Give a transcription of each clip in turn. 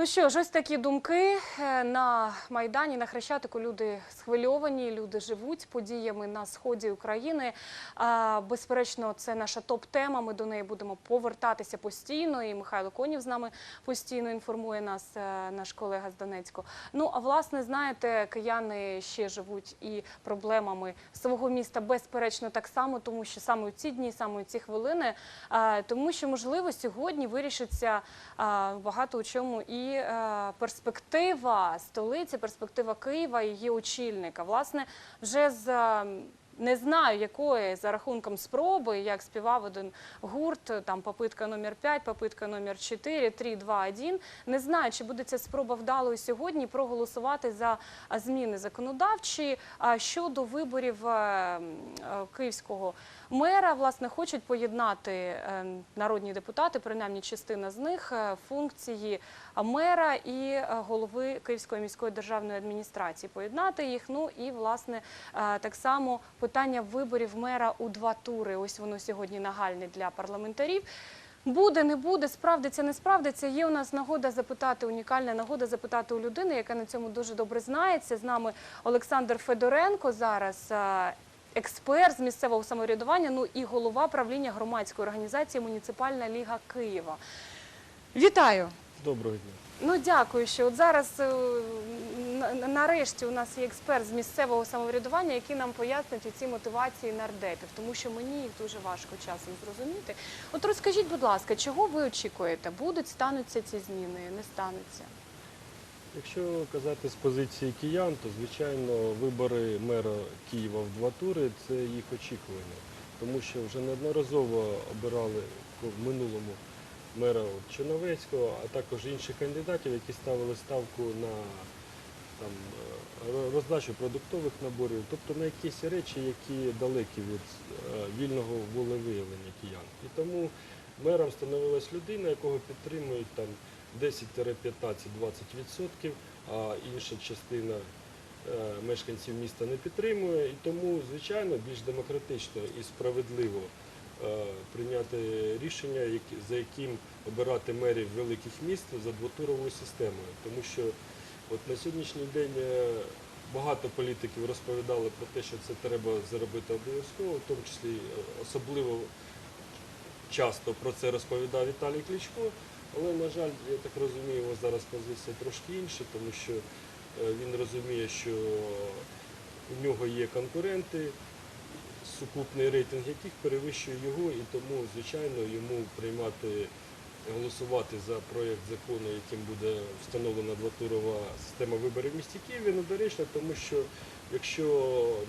Ну що ж, ось такі думки Е, на майдані на Хрещатику. Люди схвильовані, люди живуть подіями на сході України. Безперечно, це наша топ-тема. Ми до неї будемо повертатися постійно. І Михайло Конів з нами постійно інформує нас, е, наш колега з Донецьку. Ну а власне, знаєте, кияни ще живуть і проблемами свого міста, безперечно, так само, тому що саме у ці дні, саме у ці хвилини, тому що можливо сьогодні вирішиться багато у чому і е, перспектива столиці, перспектива Києва її очільника. Власне, вже з е, не знаю якої за рахунком спроби, як співав один гурт, там попитка номер 5, попитка номер 4, 3, 2, 1. Не знаю, чи буде ця спроба вдалою сьогодні проголосувати за зміни законодавчі щодо виборів е, е, київського мера. Власне, хочуть поєднати е, народні депутати, принаймні частина з них, е, функції мера і е, голови Київської міської державної адміністрації. Поєднати їх. Ну і власне так само питання виборів мера у два тури. Ось воно сьогодні нагальне для парламентарів. Буде, не буде, справдиться, не справдиться. Є у нас нагода запитати, унікальна нагода запитати у людини, яка на цьому дуже добре знається. З нами Олександр Федоренко зараз. Експерт з місцевого самоврядування, ну і голова правління громадської організації Муніципальна ліга Києва. Вітаю! Доброго дня. Ну дякую, що от зараз е, на- на- нарешті у нас є експерт з місцевого самоврядування, який нам пояснить ці мотивації нардепів, тому що мені їх дуже важко часом зрозуміти. От розкажіть, будь ласка, чого ви очікуєте? Будуть стануться ці зміни, не стануться? Якщо казати з позиції киян, то звичайно вибори мера Києва в два тури це їх очікування, тому що вже неодноразово обирали в минулому мера Черновецького, а також інших кандидатів, які ставили ставку на там, е, роздачу продуктових наборів, тобто на якісь речі, які далекі від е, вільного волевиявлення киян. І тому мером становилась людина, якого підтримують там 10-15-20%, а інша частина е, мешканців міста не підтримує. І тому, звичайно, більш демократично і справедливо е, прийняти рішення, за яким обирати мерів великих міст за двотуровою системою. Тому що от на сьогоднішній день е, багато політиків розповідали про те, що це треба зробити обов'язково, в тому числі особливо часто про це розповідав Віталій Кличко. Але, на жаль, я так розумію, його зараз позиція трошки інша, тому що е, він розуміє, що у нього є конкуренти, сукупний рейтинг яких перевищує його, і тому, звичайно, йому приймати, голосувати за проєкт закону, яким буде встановлена двотурова система виборів в місті Києві, недоречно, тому що якщо,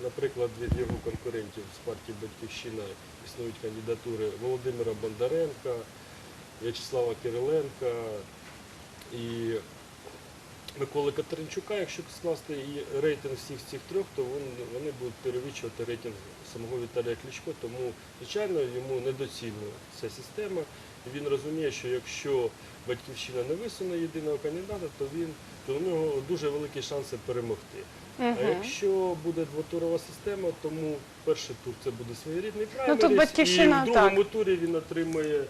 наприклад, від його конкурентів з партії Батьківщина існують кандидатури Володимира Бондаренка, В'ячеслава Кириленка і Миколи Катеринчука, якщо скласти і рейтинг всіх цих трьох, то вони будуть перевищувати рейтинг самого Віталія Кличко, тому, звичайно, йому недоцільна ця система. Він розуміє, що якщо батьківщина не висуне єдиного кандидата, то він то у нього дуже великі шанси перемогти. А якщо буде двотурова система, тому перший тур це буде своєрідний праймеріс, Ну, і в другому турі він отримає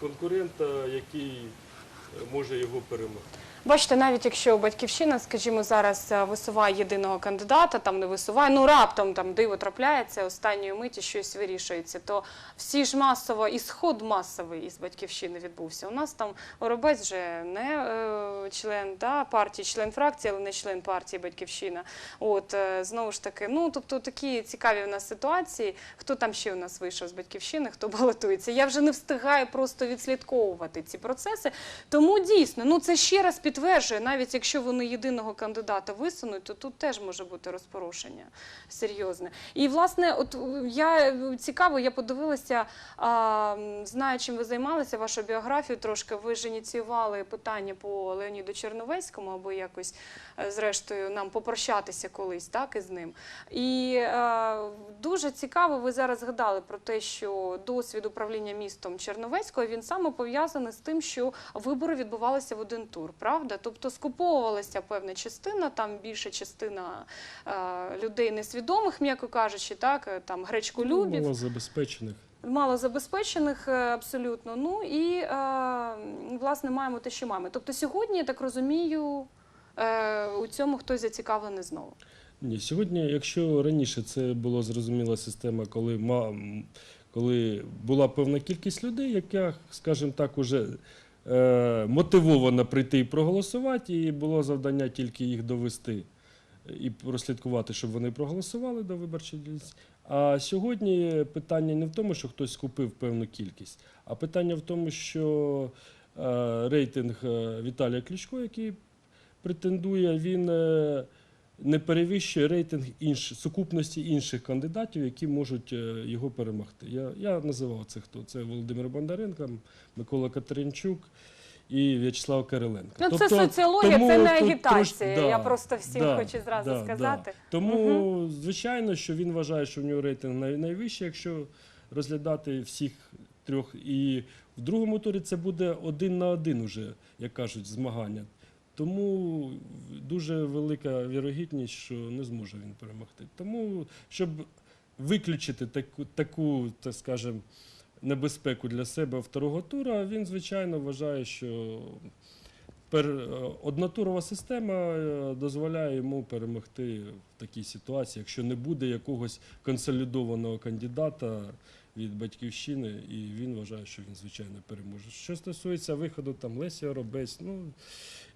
конкурента, який е, може його перемогти. Бачите, навіть якщо батьківщина, скажімо, зараз е, висуває єдиного кандидата, там не висуває, ну раптом там диво трапляється, останньої миті щось вирішується, то всі ж масово, і сход масовий із батьківщини відбувся. У нас там Воробець вже не е, член партії, член фракції, але не член партії Батьківщина. От е, знову ж таки, ну тобто такі цікаві у нас ситуації. Хто там ще у нас вийшов з батьківщини, хто балотується? Я вже не встигаю просто відслідковувати ці процеси. Тому дійсно, ну це ще раз підтверджує, навіть якщо вони єдиного кандидата висунуть, то тут теж може бути розпорушення серйозне. І власне, от е, я е, цікаво, я подивилася, а, знаю, чим ви займалися, вашу біографію трошки. Ви ж ініціювали питання по Леоніду Черновецькому, аби якось е, зрештою нам попрощатися колись, так із ним. І е, дуже цікаво, ви зараз згадали про те, що досвід управління містом Черновецького він саме пов'язаний з тим, що вибори відбувалися в один тур, правда? Тобто скуповувалася певна частина, там більша частина е, людей несвідомих, м'яко кажучи, так е, там гречколюбів. Малозабезпечених. малозабезпечених е, абсолютно. Ну і е, власне маємо те, що маємо. Тобто сьогодні, я так розумію, е, у цьому хтось зацікавлений знову. Ні, сьогодні, якщо раніше це була зрозуміла система, коли ма, коли була певна кількість людей, яка, скажімо так, уже е, мотивована прийти і проголосувати, і було завдання тільки їх довести і прослідкувати, щоб вони проголосували до виборчих дільниць. А сьогодні питання не в тому, що хтось скупив певну кількість, а питання в тому, що е, рейтинг е, Віталія Кличко, який претендує, він не перевищує рейтинг інш, сукупності інших кандидатів, які можуть е, його перемогти. Я, я називав це хто. Це Володимир Бондаренко, Микола Катеринчук і В'ячеслав Кириленко. Ну, це соціологія, тому це не агітація. трош- Я просто всім да, хочу зразу да, сказати. Да. Тому, звичайно, що він вважає, що в нього рейтинг найвищий, якщо розглядати всіх трьох. І в другому турі це буде один на один уже, як кажуть, змагання. Тому дуже велика вірогідність, що не зможе він перемогти. Тому, щоб виключити таку, таку так скажемо, небезпеку для себе второго тура, він, звичайно, вважає, що пер, е, однотурова система е, дозволяє йому перемогти в такій ситуації, якщо не буде якогось консолідованого кандидата від батьківщини, і він вважає, що він звичайно переможе. Що стосується виходу там Лесі Оробець, ну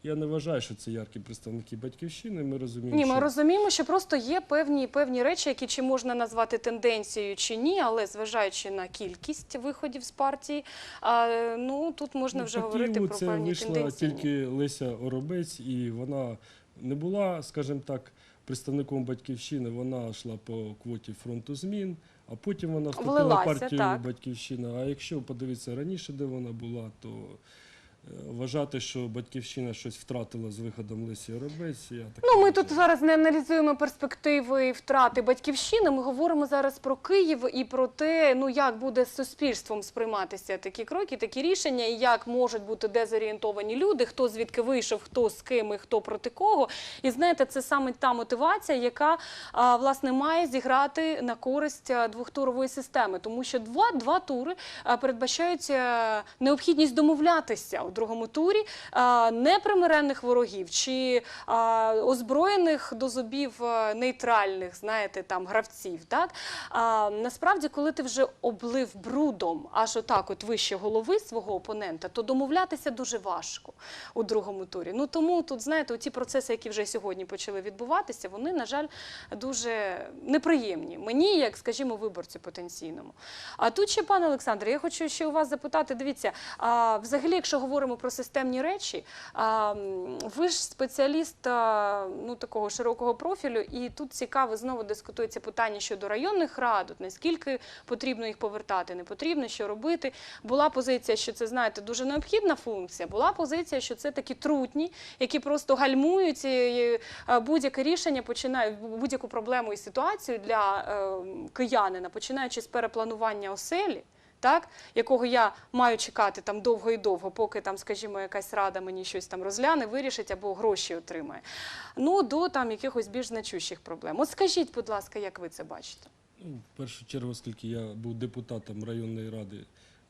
я не вважаю, що це яркі представники батьківщини. Ми розуміємо, Ні, ми що розуміємо, що просто є певні певні речі, які чи можна назвати тенденцією чи ні, але зважаючи на кількість виходів з партії, а, ну тут можна Ну, вже говорити про це певні вийшла тенденції. тільки Леся Оробець, і вона не була, скажімо так, представником батьківщини. Вона йшла по квоті фронту змін, а потім вона вступила в партію так. Батьківщина. А якщо подивитися раніше, де вона була, то вважати, що батьківщина щось втратила з виходом Лесі я так Ну, ми тут зараз не аналізуємо перспективи втрати батьківщини. Ми говоримо зараз про Київ і про те, ну як буде з суспільством сприйматися такі кроки, такі рішення, і як можуть бути дезорієнтовані люди, хто звідки вийшов, хто з ким і хто проти кого. І знаєте, це саме та мотивація, яка а, власне має зіграти на користь двохтурової системи, тому що два, два тури передбачають необхідність домовлятися у другому турі непримиренних ворогів чи озброєних до зубів нейтральних, знаєте, там гравців. Так насправді, коли ти вже облив брудом аж отак, от вище голови свого опонента, то домовлятися дуже важко у другому турі. Ну тому тут, знаєте, ті процеси, які вже сьогодні почали відбуватися, вони, на жаль, дуже неприємні. Мені, як скажімо, виборцю потенційному. А тут ще, пане Олександре, я хочу ще у вас запитати. Дивіться, взагалі, якщо говоримо про системні речі, ви ж спеціаліст ну, такого широкого профілю, і тут цікаво знову дискутується питання щодо районних рад, наскільки потрібно їх повертати, не потрібно, що робити. Була позиція, що це знаєте дуже необхідна функція. Була позиція, що це такі трутні, які просто гальмують будь-яке рішення, починають будь-яку проблему і ситуацію для е, киянина, починаючи з перепланування оселі. Так, якого я маю чекати там довго і довго, поки там, скажімо, якась рада мені щось там розгляне, вирішить або гроші отримає. Ну до там якихось більш значущих проблем. От скажіть, будь ласка, як ви це бачите? Ну, в першу чергу, оскільки я був депутатом районної ради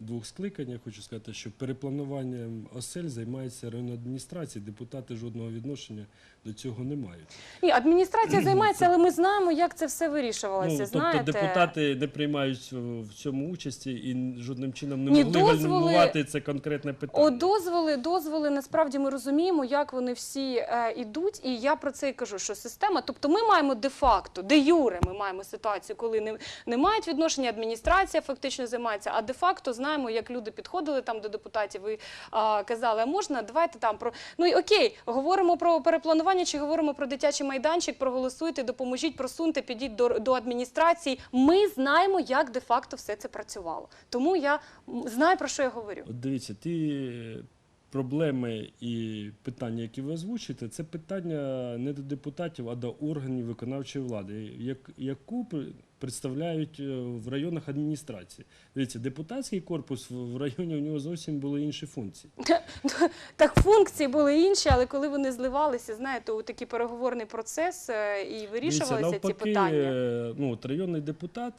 двох скликань, я хочу сказати, що переплануванням осель займається районна адміністрація. Депутати жодного відношення до цього не мають. Ні, адміністрація займається, але ми знаємо, як це все вирішувалося. Ну, тобто депутати не приймають в цьому участі і жодним чином не Ні, могли дозволи- це конкретне питання. О, дозволи, дозволи, насправді ми розуміємо, як вони всі е, ідуть, і я про це і кажу, що система, тобто ми маємо де-факто, де юре ми маємо ситуацію, коли не, не мають відношення, адміністрація фактично займається, а де-факто знаємо, як люди підходили там до депутатів і а, казали, а можна, давайте там про, ну і окей, говоримо про перепланування чи говоримо про дитячий майданчик, проголосуйте, допоможіть, просуньте, підіть до, до адміністрації. Ми знаємо, як де-факто все це працювало. Тому я знаю, про що я говорю. От дивіться, ті проблеми і питання, які ви озвучуєте, це питання не до депутатів, а до органів виконавчої влади, яку представляють е, в районах адміністрації. Дивіться, депутатський корпус в районі у нього зовсім були інші функції. Так, функції були інші, але коли вони зливалися, знаєте, у такий переговорний процес е, і Дивіться, вирішувалися ці питання. е, Ну, от районний депутат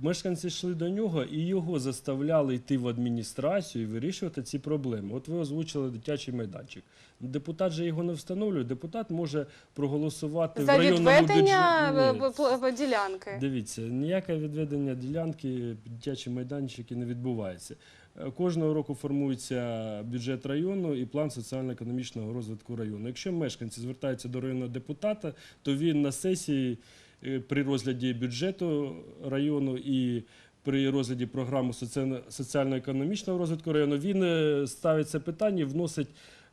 мешканці йшли до нього і його заставляли йти в адміністрацію і вирішувати ці проблеми. От ви озвучили дитячий майданчик. Депутат же його не встановлює. Депутат може проголосувати в За районному відведення бюджеті. е, ділянки. Дивіться, ніяке відведення ділянки дитячі майданчики не відбувається. Е, Кожного року формується бюджет району і план соціально-економічного розвитку району. Якщо мешканці звертаються до районного депутата, то він на сесії е, при розгляді бюджету району і при розгляді програми соціально- соціально-економічного розвитку району він е, ставить це питання, і вносить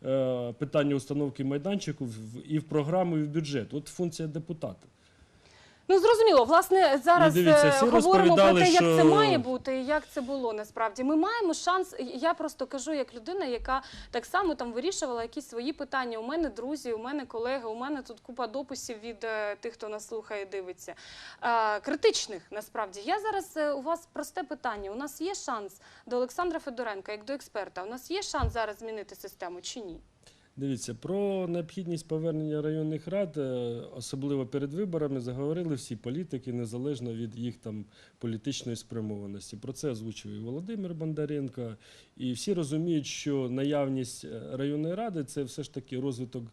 е, питання установки майданчику і в програму, і в бюджет. От функція депутата. Ну зрозуміло, власне, зараз Ну, дивіться, е, всі говоримо про те, як це має бути і як це було насправді. Ми маємо шанс. Я просто кажу, як людина, яка так само там вирішувала якісь свої питання. У мене друзі, у мене колеги, у мене тут купа дописів від е, тих, хто нас слухає, дивиться. Е, критичних насправді. Я зараз у вас просте питання. У нас є шанс до Олександра Федоренка, як до експерта. У нас є шанс зараз змінити систему чи ні? Дивіться, про необхідність повернення районних рад, е, особливо перед виборами, заговорили всі політики, незалежно від їх там політичної спрямованості. Про це озвучив і Володимир Бондаренко. І всі розуміють, що наявність е, районної ради це все ж таки розвиток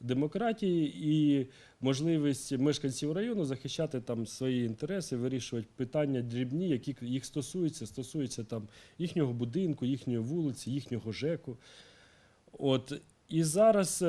демократії і можливість мешканців району захищати там свої інтереси, вирішувати питання дрібні, які їх стосуються, стосуються там їхнього будинку, їхньої вулиці, їхнього ЖЕКу. От і зараз е,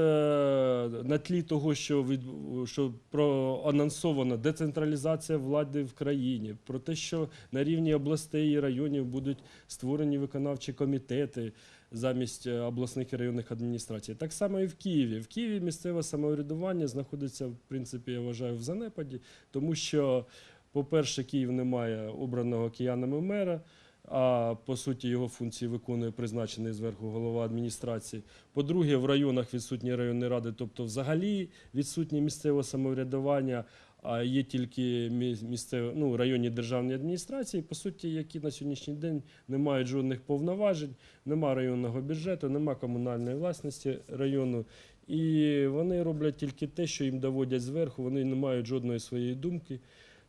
на тлі того, що від що проанонсована децентралізація влади в країні, про те, що на рівні областей і районів будуть створені виконавчі комітети замість е, обласних і районних адміністрацій. Так само і в Києві. В Києві місцеве самоврядування знаходиться, в принципі, я вважаю, в занепаді, тому що, по-перше, Київ не має обраного киянами мера. А по суті його функції виконує призначений зверху голова адміністрації. По-друге, в районах відсутні районні ради, тобто взагалі відсутнє місцеве самоврядування, а є тільки мі- місцеві, ну, районні державні адміністрації, по суті, які на сьогоднішній день не мають жодних повноважень, нема районного бюджету, нема комунальної власності району. І вони роблять тільки те, що їм доводять зверху, вони не мають жодної своєї думки.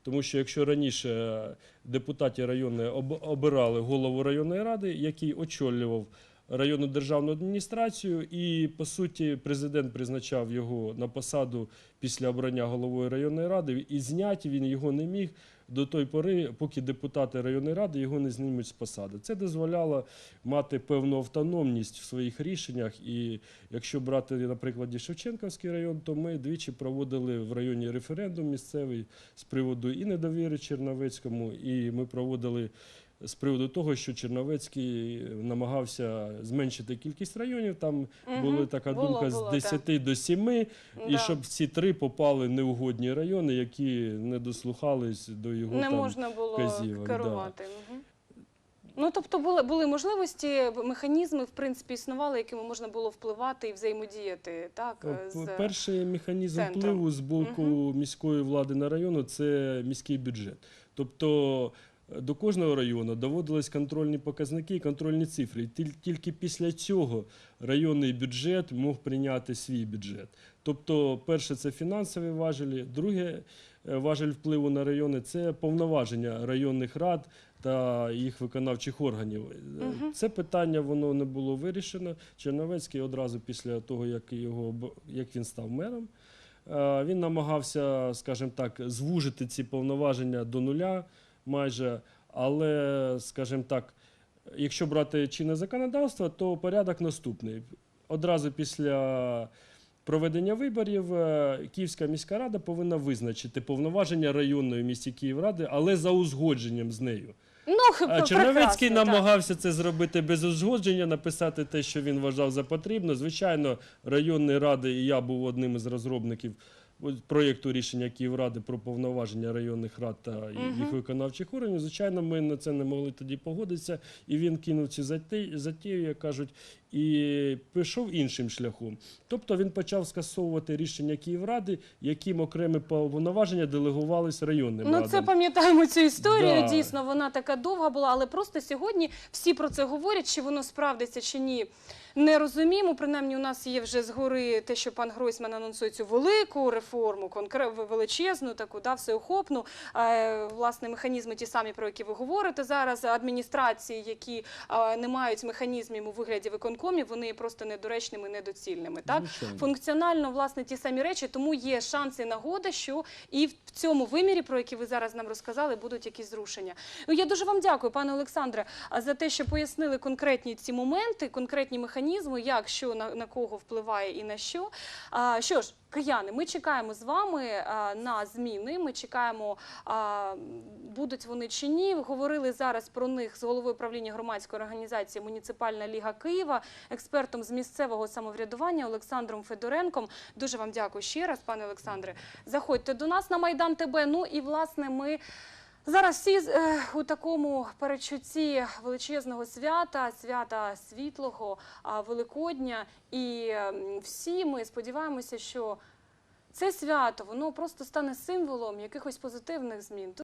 Тому що якщо раніше депутаті об- обирали голову районної ради, який очолював районну державну адміністрацію, і по суті президент призначав його на посаду після обрання головою районної ради, і зняти він його не міг до той пори, поки депутати районної ради його не знімуть з посади. Це дозволяло мати певну автономність в своїх рішеннях. І якщо брати наприклад, Шевченківський район, то ми двічі проводили в районі референдум місцевий з приводу і недовіри Черновецькому, і ми проводили. З приводу того, що Черновецький намагався зменшити кількість районів, там Мгм. була така Було, думка було, з 10 до 7, і Да. щоб ці три попали неугодні райони, які не дослухались до його не там можна було вказівок, да. керувати. Мгм. Ну, тобто були, були можливості, механізми, в принципі, існували, якими можна було впливати і взаємодіяти, так? Е, з... Перший механізм центром. впливу з боку міської влади на району це міський бюджет. Тобто до кожного району доводились контрольні показники, і контрольні цифри. І тільки після цього районний бюджет мог прийняти свій бюджет. Тобто, перше це фінансові важелі, друге е, важель впливу на райони це повноваження районних рад та їх виконавчих органів. Мгм. Це питання воно не було вирішено. Черновецький одразу після того, як його як він став мером, е, він намагався, скажімо так, звужити ці повноваження до нуля майже. Але, скажімо так, якщо брати чинне законодавство, то порядок наступний. Одразу після проведення виборів е, Київська міська рада повинна визначити повноваження районної місті Київради, але за узгодженням з нею. Ну, А Черновецький так. намагався це зробити без узгодження, написати те, що він вважав за потрібно. Звичайно, районні ради, і я був одним із розробників проєкту рішення Київради про повноваження районних рад та їх виконавчих органів. Звичайно, ми на це не могли тоді погодитися, і він кинув ці затею, як кажуть, і пішов іншим шляхом. Тобто він почав скасовувати рішення Київради, яким окремі повноваження делегувались районним Ну, радам. це пам'ятаємо цю історію. Да. Дійсно, вона така довга була, але просто сьогодні всі про це говорять, чи воно справдиться чи ні. Не розуміємо. Принаймні, у нас є вже згори те, що пан Гройсман анонсує цю велику реформу, величезну, таку да, всеохопну. Е, власне, механізми ті самі, про які ви говорите зараз. Адміністрації, які не мають механізмів у вигляді виконкомів, вони є просто недоречними, недоцільними. Так функціонально власне ті самі речі, тому є шанс і нагода, що і в цьому вимірі, про який ви зараз нам розказали, будуть якісь зрушення. Ну я дуже вам дякую, пане Олександре, за те, що пояснили конкретні ці моменти, конкретні механізми, як що на, на кого впливає і на що. А, що ж, кияни, ми чекаємо з вами а, на зміни. Ми чекаємо, а, будуть вони чи ні. Говорили зараз про них з головою правління громадської організації Муніципальна ліга Києва, експертом з місцевого самоврядування Олександром Федоренком. Дуже вам дякую ще раз, пане Олександре. Заходьте до нас на Майдан ТБ. Ну і власне ми. Зараз всі е, у такому перечутті величезного свята, свята світлого, Великодня, і ем, всі ми сподіваємося, що це свято воно просто стане символом якихось позитивних змін.